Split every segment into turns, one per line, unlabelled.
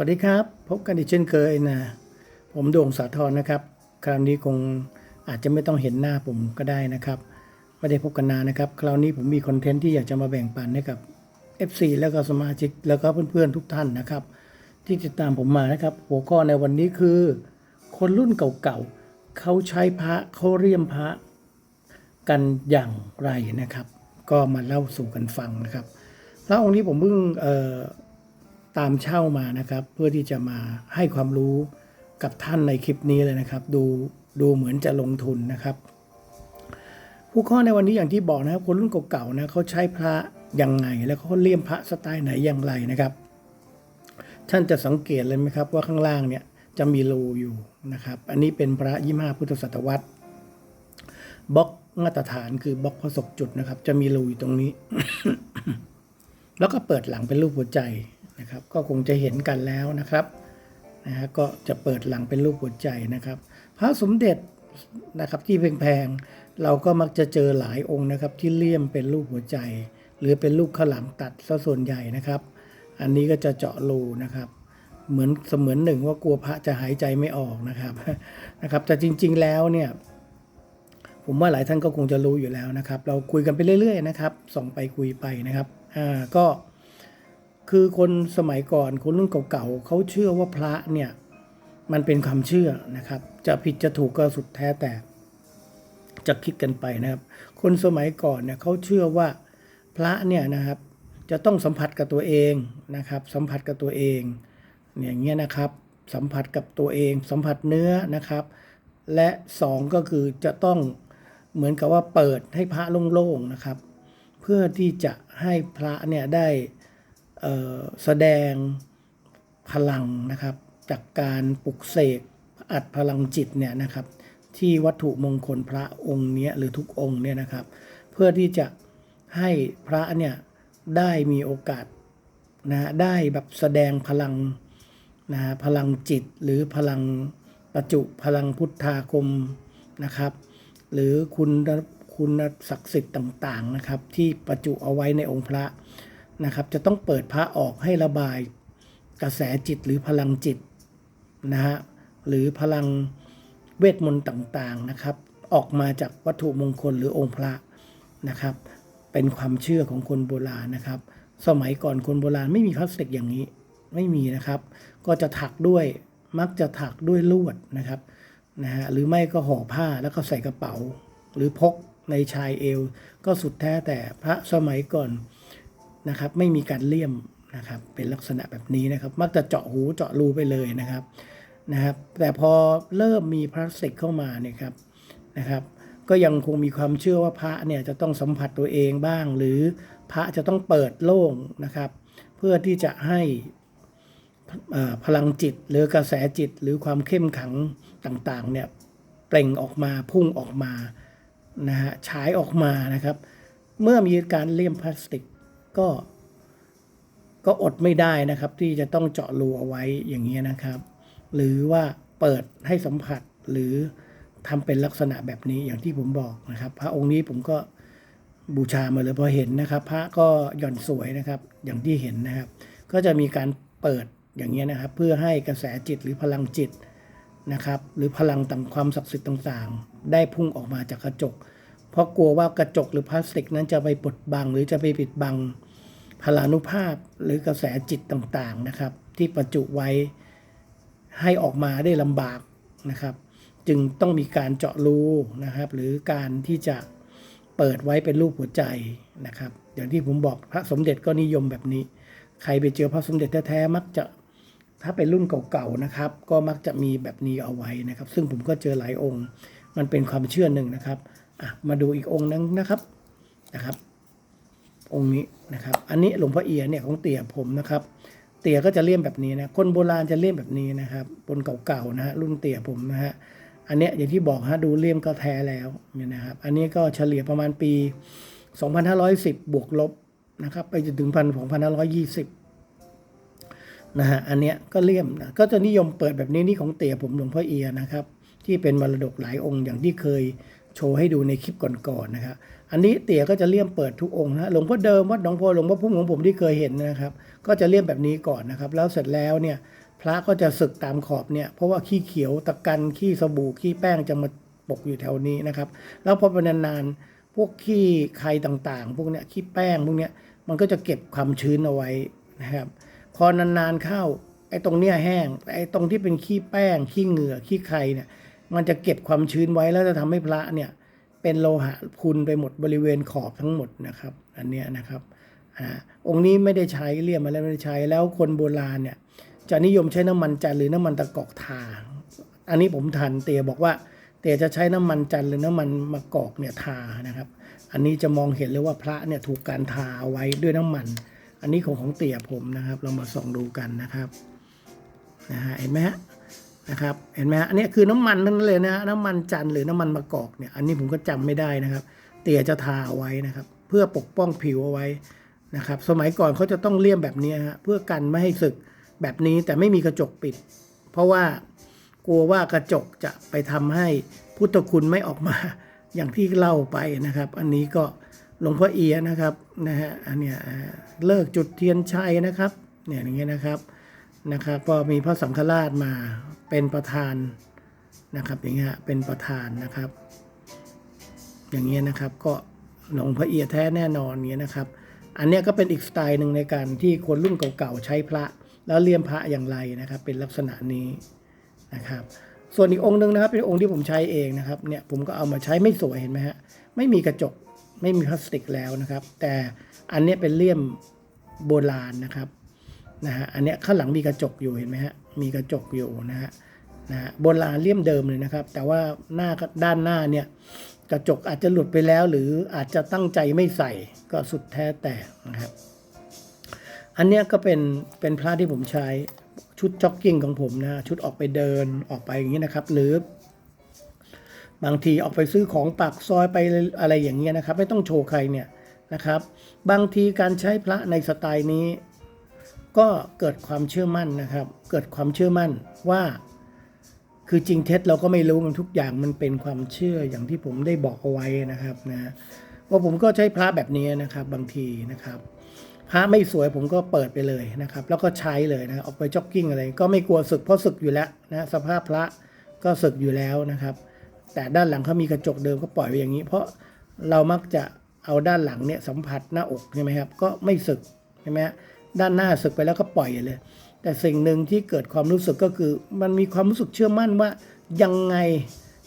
วัสดีครับ พบกันอีกเช่นเคยนะ ผมโด่งสาธรนะครับ คราวนี้คงอาจจะไม่ต้องเห็นหน้าผมก็ได้นะครับไม่ได้พบกันนานนะครับ คราวนี้ผมมีคอนเทนต์ที่อยากจะมาแบ่งปันให้กับ FC แล้วก็สมาชิกแล้วก็เพื่อนๆทุกท่านนะครับ ที่ติดตามผมมานะครับ หัวข้อในวันนี้คือ คนรุ่นเก่าๆเขาใช้พระเขาเรียมพระกันอย่างไรนะครับ ก็มาเล่าสู่กันฟังนะครับพระองค์นี้ผมเพิ่งเอ่อ ตามเช่ามานะครับ เพื่อที่จะมาให้ความรู้กับท่านในคลิปนี้เลยนะครับ ดูดูเหมือนจะลงทุนนะครับผู้ข้อในวันนี้อย่างที่บอกนะครับ คนรุ่นเก่าๆนะเขาใช้พระยังไง แล้วเขาเลี่ยมพระสไตล์ไหนอย่างไรนะครับ ท่านจะสังเกตเลยไหมครับว่าข้างล่างเนี่ยจะมีรูอยู่นะครับ อันนี้เป็นพระยี่ห้าพุทธศตวรรษบล็อกมาตรฐานคือบล็อกผสกจุดนะครับ จะมีรูอยู่ตรงนี้ แล้วก็เปิดหลังเป็นรูปหัวใจ นะครับ ก็คงจะเห็นกันแล้วนะครับนะฮะก็จะเปิดหลังเป็นรูปหัวใจนะครับ พระสมเด็จนะครับที่แพงๆเราก็มักจะเจอหลายองค์นะครับ ที่เลี่ยมเป็นรูปหัวใจ หรือเป็นรูปข้าวหลามตัดซะส่วนใหญ่นะครับ อันนี้ก็จะเจาะรูนะครับเหมือนเสมือนหนึ่งว่ากลัวพระจะหายใจไม่ออกนะครับนะครับ แต่จริงๆแล้วเนี่ย ผมว่าหลายท่านก็คงจะรู้อยู่แล้วนะครับ เราคุยกันไปเรื่อย ๆ นะครับ ส่องไปคุยไปนะครับอ่าก็ คือคนสมัยก่อนคนรุ่นเก่าๆเขาเชื่อว่าพระเนี่ยมันเป็นความเชื่อนะครับ จะผิดจะถูกก็สุดแท้แต่จะคิดกันไปนะครับ คนสมัยก่อนเนี่ยเขาเชื่อว่าพระเนี่ยนะครับจะต้องสัมผัสกับตัวเองนะครับ สัมผัสกับตัวเองเนี่ยอย่างเงี้ยนะครับ สัมผัสกับตัวเอง สัมผัสเนื้อนะครับ และสองก็คือจะต้องเหมือนกับว่าเปิดให้พระโล่งๆนะครับ เพื่อที่จะให้พระเนี่ยได้ แสดงพลังนะครับ จากการปลุกเสกอัดพลังจิตเนี่ยนะครับ ที่วัตถุมงคลพระองค์นี้หรือทุกองค์เนี่ยนะครับ เพื่อที่จะให้พระเนี่ยได้มีโอกาสนะได้แบบแสดงพลังนะพลังจิตหรือพลังประจุพลังพุทธาคมนะครับ หรือคุณคุณศักดิ์สิทธิ์ต่างๆนะครับ ที่ประจุเอาไว้ในองค์พระ นะครับจะต้องเปิดพระออกให้ระบายกระแสจิตหรือพลังจิตนะฮะหรือพลังเวทมนต์ต่างๆนะครับ ออกมาจากวัตถุมงคลหรือองค์พระนะครับ เป็นความเชื่อของคนโบราณนะครับ สมัยก่อนคนโบราณไม่มีพลาสติกอย่างนี้ไม่มีนะครับ ก็จะถักด้วยมักจะถักด้วยลวดนะครับนะฮะหรือไม่ก็ห่อผ้าแล้วก็ใส่กระเป๋า หรือพกในชายเอว ก็สุดแท้แต่พระสมัยก่อน นะครับ ไม่มีการเลี่ยมนะครับ เป็นลักษณะแบบนี้นะครับ มักจะเจาะหูเจาะรูไปเลยนะครับนะครับ แต่พอเริ่มมีพลาสติกเข้ามาเนี่ยครับนะครับ ก็ยังคงมีความเชื่อว่าพระเนี่ยจะต้องสัมผัสตัวเองบ้าง หรือพระจะต้องเปิดโล่งนะครับ เพื่อที่จะให้พลังจิตหรือกระแสจิตหรือความเข้มขังต่างๆเนี่ยเปล่งออกมาพุ่งออกมานะฮะฉายออกมานะครับ เมื่อมีการเลี่ยมพลาสติก ก็ก็อดไม่ได้นะครับ ที่จะต้องเจาะรูเอาไว้อย่างนี้นะครับ หรือว่าเปิดให้สัมผัสหรือทำเป็นลักษณะแบบนี้อย่างที่ผมบอกนะครับ พระองค์นี้ผมก็บูชามาเลยพอเห็นนะครับ พระก็หย่อนสวยนะครับ อย่างที่เห็นนะครับ ก็จะมีการเปิดอย่างนี้นะครับ เพื่อให้กระแสจิตหรือพลังจิตนะครับ หรือพลังต่างความศักดิ์สิทธิ์ต่างๆ ได้พุ่งออกมาจากกระจก เพราะกลัวว่ากระจกหรือพลาสติกนั้นจะไปปิดบังหรือจะไปปิดบัง พลานุภาพหรือกระแสจิตต่างๆนะครับ ที่ประจุไว้ให้ออกมาได้ลำบากนะครับ จึงต้องมีการเจาะรูนะครับ หรือการที่จะเปิดไว้เป็นรูปหัวใจนะครับ อย่างที่ผมบอกพระสมเด็จก็นิยมแบบนี้ ใครไปเจอพระสมเด็จแท้ๆมักจะถ้าเป็นรุ่นเก่าๆนะครับ ก็มักจะมีแบบนี้เอาไว้นะครับ ซึ่งผมก็เจอหลายองค์ มันเป็นความเชื่อหนึ่งนะครับมาดูอีกองค์นึงนะครับนะครับ องค์นี้นะครับ อันนี้หลวงพ่อเอียเนี่ยของเตี่ยผมนะครับ เตี่ยก็จะเลี่ยมแบบนี้นะ คนโบราณจะเลี่ยมแบบนี้นะครับบนเก่าๆนะฮะรุ่นเตี่ยผมนะฮะ อันเนี้ยอย่างที่บอกฮะดูเลี่ยมก็แท้แล้วเนี่ยนะครับ อันนี้ก็เฉลี่ยประมาณปี 2510 บวกลบนะครับไปจนถึงพัน2520นะฮะอันเนี้ยก็เลี่ยมนะก็จะนิยมเปิดแบบนี้นี่ของเตี่ยผมหลวงพ่อเอียนะครับ ที่เป็นมรดกหลายองค์อย่างที่เคย โชว์ให้ดูในคลิปก่อนๆนะครับ อันนี้เตี่ยก็จะเลี่ยมเปิดทุกองค์นะหลวงพ่อเดิมวัดหนองโพหลวงพ่อพุ่มของผมที่เคยเห็นนะครับ ก็จะเลี่ยมแบบนี้ก่อนนะครับ แล้วเสร็จแล้วเนี่ยพระก็จะสึกตามขอบเนี่ยเพราะว่าขี้เขียวตะกันขี้สบู่ขี้แป้งจะมาปกอยู่แถวนี้นะครับ แล้วพอเป็นนานๆพวกขี้ใครต่างๆ พวกเนี้ยขี้แป้งพวกเนี้ยมันก็จะเก็บความชื้นเอาไว้นะครับ พอนานๆเข้าไอ้ตรงเนี้ยแห้งแต่ไอ้ตรงที่เป็นขี้แป้งขี้เหงื่อขี้ใครเนี่ย มันจะเก็บความชื้นไว้แล้วจะทำให้พระเนี่ยเป็นโลหะพุนไปหมดบริเวณขอบทั้งหมดนะครับ อันเนี้ยนะครับอองค์นี้ไม่ได้ใช้เลี่ยมอะไรไม่ได้ใช้แล้วคนโบราณเนี่ยจะนิยมใช้น้ำมันจันทร์หรือน้ำมันตะกอกทา อันนี้ผมทันเตียบอกว่าเตียจะใช้น้ำมันจันทร์หรือน้ำมันมะกอกเนี่ยทานะครับ อันนี้จะมองเห็นเลยว่าพระเนี่ยถูกการทาเอาไว้ด้วยน้ำมัน อันนี้ของของเตียผมนะครับ เรามาส่องดูกันนะครับนะฮะเห็นไหมฮะ นะครับเห็นไหมอันนี้คือน้ำมันนั้นเลยนะน้ำมันจันทร์หรือน้ำมันมะกอกเนี่ยอันนี้ผมก็จำไม่ได้นะครับ เตี่ยจะทาเอาไว้นะครับ เพื่อปกป้องผิวเอาไว้นะครับ สมัยก่อนเขาจะต้องเลี่ยมแบบนี้ฮะเพื่อกันไม่ให้สึกแบบนี้แต่ไม่มีกระจกปิด เพราะว่ากลัวว่ากระจกจะไปทำให้พุทธคุณไม่ออกมาอย่างที่เล่าไปนะครับ อันนี้ก็หลวงพ่อเอียนะครับนะฮะอันเนี้ยเลิกจุดเทียนชัยนะครับเนี่ยอย่างเงี้ยนะครับนะครับ ก็มีพระสังฆราชมา เป็นประธานนะครับอย่างเงี้ยเป็นประธานนะครับ อย่างเงี้ยนะครับก็หลวงพ่อเอียแท้แน่นอนเงี้ยนะครับ อันเนี้ยก็เป็นอีกสไตล์หนึ่งในการที่คนรุ่นเก่าๆใช้พระ แล้วเลี่ยมพระอย่างไรนะครับ เป็นลักษณะนี้นะครับ ส่วนอีกองค์หนึ่งนะครับ เป็นองค์ที่ผมใช้เองนะครับเนี่ยผมก็เอามาใช้ไม่สวยเห็นไหมฮะไม่มีกระจกไม่มีพลาสติกแล้วนะครับ แต่อันเนี้ยเป็นเลี่ยมโบราณนะครับ นะฮะอันเนี้ยข้างหลังมีกระจกอยู่เห็นไหมฮะมีกระจกอยู่นะฮะนะฮะโบราณเลี่ยมเดิมเลยนะครับ แต่ว่าหน้าด้านหน้าเนี่ยกระจกอาจจะหลุดไปแล้ว หรืออาจจะตั้งใจไม่ใส่ก็สุดแท้แต่นะครับ อันเนี้ยก็เป็นเป็นพระที่ผมใช้ชุดจ็อกกิ้งของผมนะชุดออกไปเดินออกไปอย่างนี้นะครับ หรือบางทีออกไปซื้อของปากซอยไปอะไรอย่างเงี้ยนะครับ ไม่ต้องโชว์ใครเนี่ยนะครับ บางทีการใช้พระในสไตล์นี้ ก็เกิดความเชื่อมั่นนะครับ เกิดความเชื่อมั่นว่า คือจริงเท็จเราก็ไม่รู้มันทุกอย่างมันเป็นความเชื่ออย่างที่ผมได้บอกเอาไว้นะครับนะว่าผมก็ใช้พระแบบนี้นะครับบางทีนะครับพระไม่สวยผมก็เปิดไปเลยนะครับ แล้วก็ใช้เลยนะออกไปจ็อกกิ้งอะไรก็ไม่กลัวสึกเพราะสึกอยู่แล้วนะสภาพพระก็สึกอยู่แล้วนะครับ แต่ด้านหลังเขามีกระจกเดิมก็ปล่อยไว้อย่างนี้ เพราะเรามักจะเอาด้านหลังเนี่ยสัมผัสหน้าอกใช่ไหมครับก็ไม่สึกใช่ไหมฮะ ด้านหน้าสึกไปแล้วก็ปล่อยเลย แต่สิ่งหนึ่งที่เกิดความรู้สึกก็คือ มันมีความรู้สึกเชื่อมั่นว่ายังไง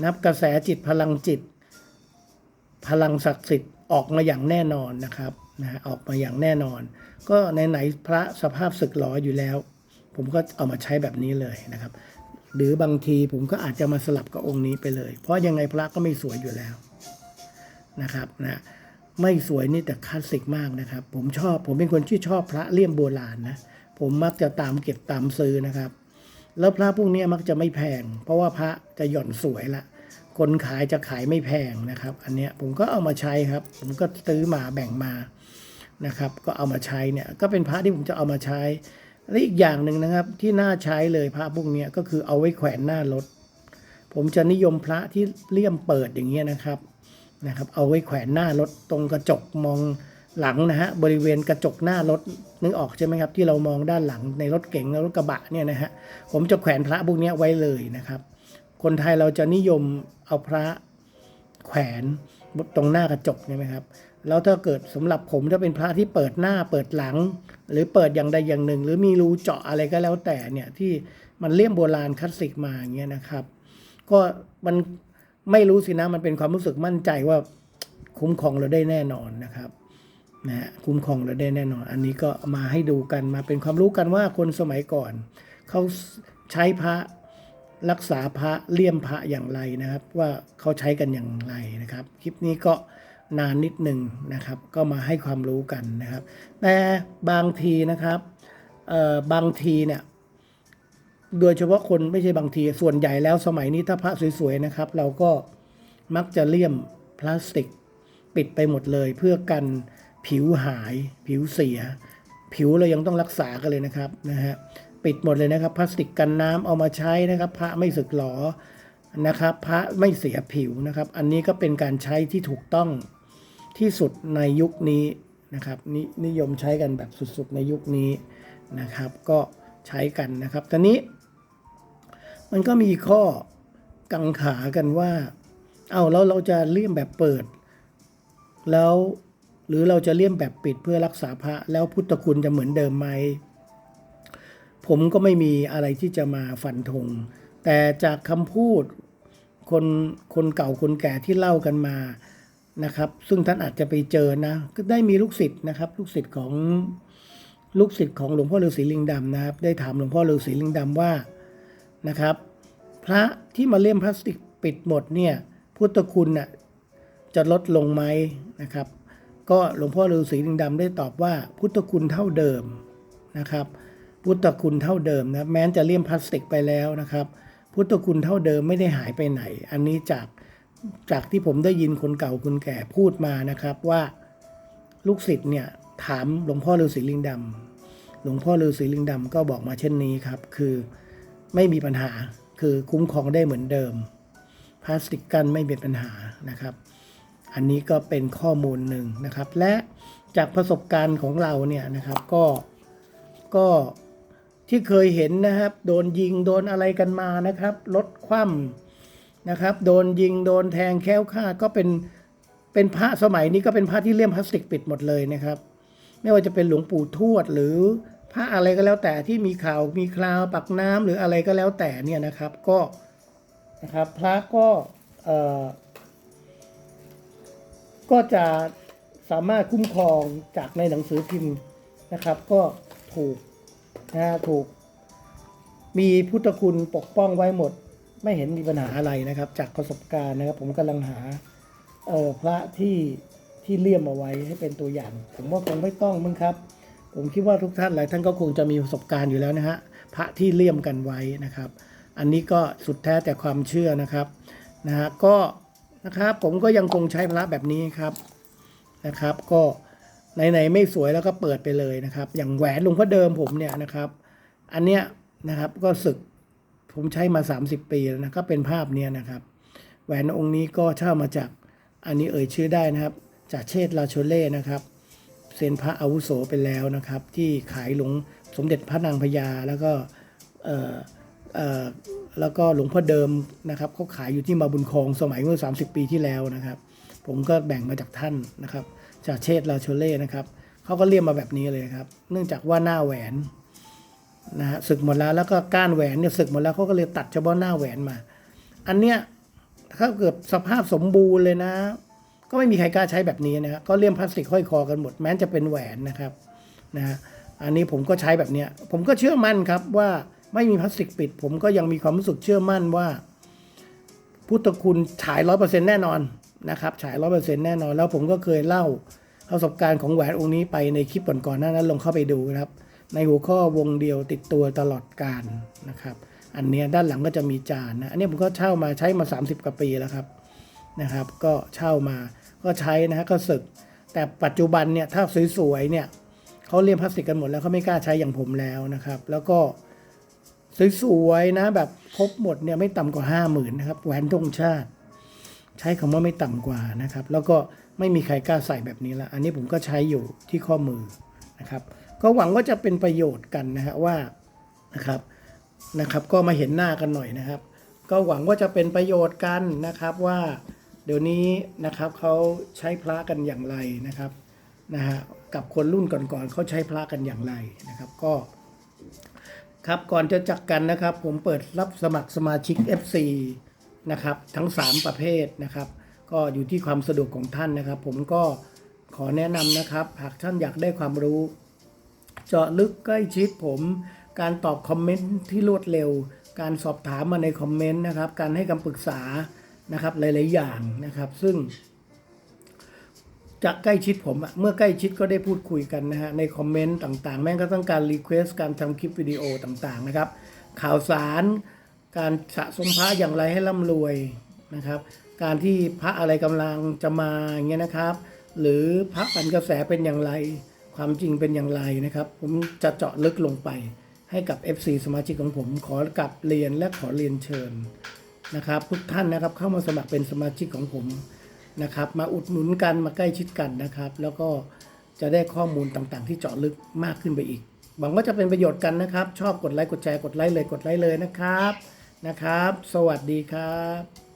นะครับกระแสจิตพลังจิต พลังศักดิ์สิทธิ์ออกมาอย่างแน่นอนนะครับนะออกมาอย่างแน่นอน ก็ในไหนๆพระสภาพศึกหลออยู่แล้ว ผมก็เอามาใช้แบบนี้เลยนะครับ หรือบางทีผมก็อาจจะมาสลับกับองค์นี้ไปเลย เพราะยังไงพระก็ไม่สวยอยู่แล้วนะครับนะ ไม่สวยนี่แต่คลาสสิกมากนะครับ ผมชอบผมเป็นคนที่ชอบพระเลี่ยมโบราณนะผมมักจะตามเก็บตามซื้อนะครับ แล้วพระพวกนี้มักจะไม่แพง เพราะว่าพระจะหย่อนสวยละ คนขายจะขายไม่แพงนะครับ อันเนี้ยผมก็เอามาใช้ครับ ผมก็ซื้อมาแบ่งมานะครับ ก็เอามาใช้เนี่ยก็เป็นพระที่ผมจะเอามาใช้ และอีกอย่างหนึ่งนะครับที่น่าใช้เลยพระพวกนี้ก็คือเอาไว้แขวนหน้ารถ ผมจะนิยมพระที่เลี่ยมเปิดอย่างเงี้ยนะครับ นะครับเอาไว้แขวนหน้ารถตรงกระจกมองหลังนะฮะบริเวณกระจกหน้ารถนึกออกใช่ไหมครับที่เรามองด้านหลังในรถเก๋งรถกระบะเนี่ยนะฮะผมจะแขวนพระพวกนี้ไว้เลยนะครับ คนไทยเราจะนิยมเอาพระแขวนตรงหน้ากระจกใช่ไหมครับแล้วถ้าเกิดสำหรับผมถ้าเป็นพระที่เปิดหน้าเปิดหลัง หรือเปิดอย่างใดอย่างหนึ่ง หรือมีรูเจาะอะไรก็แล้วแต่เนี่ยที่มันเลี่ยมโบราณคลาสสิกมาอย่างเงี้ยนะครับ ก็มัน ไม่รู้สินะมันเป็นความรู้สึกมั่นใจว่าคุ้มครองเราได้แน่นอนนะครับนะฮะคุ้มครองเราได้แน่นอน อันนี้ก็มาให้ดูกันมาเป็นความรู้กันว่าคนสมัยก่อนเขาใช้พระรักษาพระเลี่ยมพระอย่างไรนะครับ ว่าเขาใช้กันอย่างไรนะครับ คลิปนี้ก็นานนิดหนึ่งนะครับ ก็มาให้ความรู้กันนะครับ แต่บางทีนะครับเอ่อบางทีเนี่ย โดยเฉพาะคนไม่ใช่บางที ส่วนใหญ่แล้วสมัยนี้ถ้าพระสวยๆนะครับ เราก็มักจะเลี่ยมพลาสติก ปิดไปหมดเลย เพื่อกันผิวหาย ผิวเสีย ผิวเรายังต้องรักษากันเลยนะครับนะฮะปิดหมดเลยนะครับ พลาสติกกันน้ำเอามาใช้นะครับ พระไม่สึกหรอนะครับ พระไม่เสียผิวนะครับ อันนี้ก็เป็นการใช้ที่ถูกต้องที่สุดในยุคนี้นะครับนนิยมใช้กันแบบสุดๆในยุคนี้นะครับ ก็ใช้กันนะครับตอนนี้ มันก็มีข้อกังขากันว่า เอาแล้วเราจะเลี่ยมแบบเปิด แล้วหรือเราจะเลี่ยมแบบปิดเพื่อรักษาพระแล้วพุทธคุณจะเหมือนเดิมไหม ผมก็ไม่มีอะไรที่จะมาฟันธงแต่จากคำพูดคนคนเก่าคนแก่ที่เล่ากันมานะครับ ซึ่งท่านอาจจะไปเจอนะ ก็ได้มีลูกศิษย์นะครับ ลูกศิษย์ของลูกศิษย์ของหลวงพ่อฤาษีลิงดำนะครับ ได้ถามหลวงพ่อฤาษีลิงดำว่า นะครับ พระที่มาเลี่ยมพลาสติกปิดหมดเนี่ยพุทธคุณน่ะจะลดลงไหมนะครับ ก็หลวงพ่อฤาษีลิงดำได้ตอบว่าพุทธคุณเท่าเดิมนะครับ พุทธคุณเท่าเดิมนะแม้จะเลี่ยมพลาสติกไปแล้วนะครับ พุทธคุณเท่าเดิมไม่ได้หายไปไหน อันนี้จากจากที่ผมได้ยินคนเก่าคนแก่พูดมานะครับว่าลูกศิษย์เนี่ยถามหลวงพ่อฤาษีลิงดำหลวงพ่อฤาษีลิงดำก็บอกมาเช่นนี้ครับ คือ ไม่มีปัญหาคือคุ้มครองได้เหมือนเดิม พลาสติกกันไม่เป็นปัญหานะครับ อันนี้ก็เป็นข้อมูลหนึ่งนะครับ และจากประสบการณ์ของเราเนี่ยนะครับก็ก็ที่เคยเห็นนะครับ โดนยิงโดนอะไรกันมานะครับรถคว่ำนะครับ โดนยิงโดนแทงแค้วฆ่าก็เป็นเป็นพระสมัยนี้ก็เป็นพระที่เลี่ยมพลาสติกปิดหมดเลยนะครับ ไม่ว่าจะเป็นหลวงปู่ทวดหรือ พระอะไรก็แล้วแต่ที่มีข่าวมีคราวปักน้ำหรืออะไรก็แล้วแต่เนี่ยนะครับก็นะครับพระก็เอ่อก็จะสามารถคุ้มครองจากในหนังสือพิมพ์นะครับ ก็ถูกนะถูก มีพุทธคุณปกป้องไว้หมด ไม่เห็นมีปัญหาอะไรนะครับ จากประสบการณ์นะครับ ผมกำลังหาเออพระที่ที่เลี่ยมเอาไว้ให้เป็นตัวอย่าง ผมว่าคงไม่ต้องมั้งครับ ผมคิดว่าทุกท่านหลายท่านก็คงจะมีประสบการณ์อยู่แล้วนะฮะพระที่เลี่ยมกันไว้นะครับ อันนี้ก็สุดแท้แต่ความเชื่อนะครับนะฮะก็นะครับผมก็ยังคงใช้พระแบบนี้ครับนะครับ ก็ไหนๆไม่สวยแล้วก็เปิดไปเลยนะครับ อย่างแหวนหลวงพ่อเดิมผมเนี่ยนะครับ อันเนี้ยนะครับก็ศึกผมใช้มา 30 ปีแล้วนะก็เป็นภาพเนี้ยนะครับ แหวนองค์นี้ก็เช่ามาจากอันนี้เอ่ยชื่อได้นะครับ จากเชษฐ์ลาโชเล่นะครับ เซียนพระอาวุโสไปแล้วนะครับ ที่ขายหลวงสมเด็จพระนางพญาแล้วก็แล้วก็หลวงพ่อเดิมนะครับเขาขายอยู่ที่มาบุญครองสมัยเมื่อ 30 ปีที่แล้วนะครับ ผมก็แบ่งมาจากท่านนะครับ จากเชษลาโชเล่นะครับเขาก็เรียกมาแบบนี้เลยครับ เนื่องจากว่าหน้าแหวนนะฮะศึกหมดแล้วแล้วก็ก้านแหวนเนี่ยศึกหมดแล้วเขาก็เลยตัดเฉพาะหน้าแหวนมา อันเนี้ยถ้าเกิดสภาพสมบูรณ์เลยนะ ก็ไม่มีใครกล้าใช้แบบนี้นะครับก็เลี่ยมพลาสติกห้อยคอกันหมดแม้จะเป็นแหวนนะครับนะฮะอันนี้ผมก็ใช้แบบเนี้ยผมก็เชื่อมั่นครับว่าไม่มีพลาสติกปิด ผมก็ยังมีความรู้สึกเชื่อมั่นว่า พุทธคุณฉายร้อยเปอร์เซ็นต์แน่นอนนะครับฉายร้อยเปอร์เซ็นต์แน่นอน แล้วผมก็เคยเล่าประสบการณ์ของแหวนองค์นี้ไปในคลิปก่อนๆหน้านั้นลองเข้าไปดูนะครับ ในหัวข้อวงเดียวติดตัวตลอดการนะครับ อันนี้ด้านหลังก็จะมีจานนะอันนี้ผมก็เช่ามาใช้มา 30กว่าปีแล้วครับ นะครับ ก็เช่ามาก็ใช้นะฮะก็สึก แต่ปัจจุบันเนี่ยถ้าสวยๆเนี่ยเขาเลี่ยมพลาสติกกันหมดแล้วเขาไม่กล้าใช้อย่างผมแล้วนะครับ แล้วก็สวยๆนะแบบครบหมดเนี่ยไม่ต่ำกว่าห้าหมื่นนะครับแหวนธงชาติ ใช้คำว่าไม่ต่ำกว่านะครับ แล้วก็ไม่มีใครกล้าใส่แบบนี้ละอันนี้ผมก็ใช้อยู่ที่ข้อมือนะครับ ก็หวังว่าจะเป็นประโยชน์กันนะฮะว่านะครับนะครับ ก็มาเห็นหน้ากันหน่อยนะครับ ก็หวังว่าจะเป็นประโยชน์กันนะครับว่า เดี๋ยวนี้นะครับเขาใช้พระกันอย่างไรนะครับนะฮะกับคนรุ่นก่อนๆเขาใช้พระกันอย่างไรนะครับก็ครับก่อนจะจักกันนะครับ ผมเปิดรับสมัครสมาชิก FC นะครับทั้ง 3 ประเภทนะครับ ก็อยู่ที่ความสะดวกของท่านนะครับ ผมก็ขอแนะนำนะครับ หากท่านอยากได้ความรู้ เจาะลึกใกล้ชิดผม การตอบคอมเมนต์ที่รวดเร็ว การสอบถามมาในคอมเมนต์นะครับ การให้คำปรึกษา นะครับหลาย ๆ อย่างนะครับ ซึ่งจะใกล้ชิดผมอะเมื่อใกล้ชิดก็ได้พูดคุยกันนะฮะในคอมเมนต์ต่าง ๆ แม้กระทั่งการรีเควสการทำคลิปวิดีโอต่าง ๆ นะครับ ข่าวสารการสะสมพระอย่างไรให้ร่ำรวยนะครับ การที่พระอะไรกำลังจะมาอย่างเงี้ยนะครับ หรือพระปันกระแสเป็นอย่างไร ความจริงเป็นอย่างไรนะครับ ผมจะเจาะลึกลงไปให้กับ FC สมาชิกของผมขอกลับเรียนและขอเรียนเชิญ นะครับ ทุกท่านนะครับเข้ามาสมัครเป็นสมาชิกของผมนะครับ มาอุดหนุนกันมาใกล้ชิดกันนะครับ แล้วก็จะได้ข้อมูลต่างๆ ที่เจาะลึกมากขึ้นไปอีก หวังว่าจะเป็นประโยชน์กันนะครับ ชอบกดไลค์กดแชร์กดไลค์เลยกดไลค์เลยนะครับนะครับ สวัสดีครับ